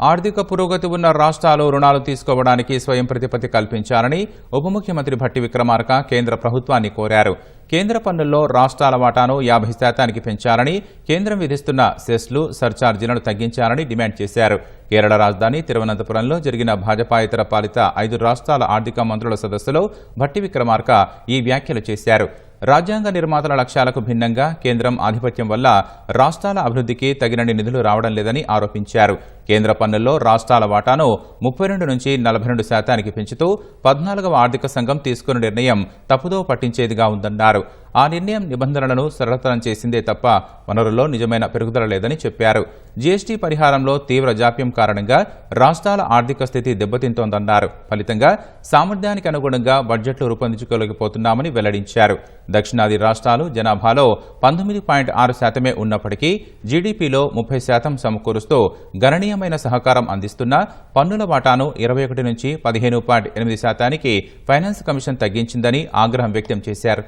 ఆర్థిక పురోగతి ఉన్న రాష్ట్రాలు రుణాలు తీసుకోవడానికి స్వయం ప్రతిపత్తి కల్పించాలని ఉప ముఖ్యమంత్రి భట్టి విక్రమార్క కేంద్ర ప్రభుత్వాన్ని కోరారు. కేంద్ర పన్నుల్లో రాష్ట్రాల వాటాను యాభై శాతానికి పెంచాలని కేంద్రం విధిస్తున్న సెస్లు సర్చార్జీలను తగ్గించాలని డిమాండ్ చేశారు. కేరళ రాజధాని తిరువనంతపురంలో జరిగిన భాజపాయేతర పాలిత ఐదు రాష్ట్రాల ఆర్థిక మంత్రుల సదస్సులో భట్టి విక్రమార్క ఈ వ్యాఖ్యలు చేశారు. రాజ్యాంగ నిర్మాతల లక్ష్యాలకు భిన్నంగా కేంద్రం ఆధిపత్యం వల్ల రాష్ట్రాల అభివృద్ధికి తగినన్ని నిధులు రావడం లేదని ఆరోపించారు. కేంద్ర పన్నుల్లో రాష్ట్రాల వాటాను ముప్పై రెండు నుంచి నలభై రెండు శాతానికి పెంచుతూ పద్నాలుగవ ఆర్థిక సంఘం తీసుకున్న నిర్ణయం తప్పుదో పట్టించేదిగా ఉందన్నారు. ఆ నిర్ణయం నిబంధనలను సరళతరం చేసిందే తప్ప వనరుల్లో నిజమైన పెరుగుదల లేదని చెప్పారు. జీఎస్టీ పరిహారంలో తీవ్ర జాప్యం కారణంగా రాష్ట్రాల ఆర్థిక స్థితి దెబ్బతింతోందన్నారు ఫలితంగా సామర్థ్యానికి అనుగుణంగా బడ్జెట్లు రూపొందించుకోలేకపోతున్నామని వెల్లడించారు. దక్షిణాది రాష్ట్రాలు జనాభాలో పంతొమ్మిది పాయింట్ ఆరు శాతమే ఉన్నప్పటికీ జీడీపీలో ముప్పై శాతం సమకూరుస్తూ గణనీయమైన సహకారం అందిస్తున్న పన్నుల వాటాను ఇరవై ఒకటి నుంచి పదిహేను పాయింట్ ఎనిమిది శాతానికి ఫైనాన్స్ కమిషన్ తగ్గించిందని ఆగ్రహం వ్యక్తం చేశారు.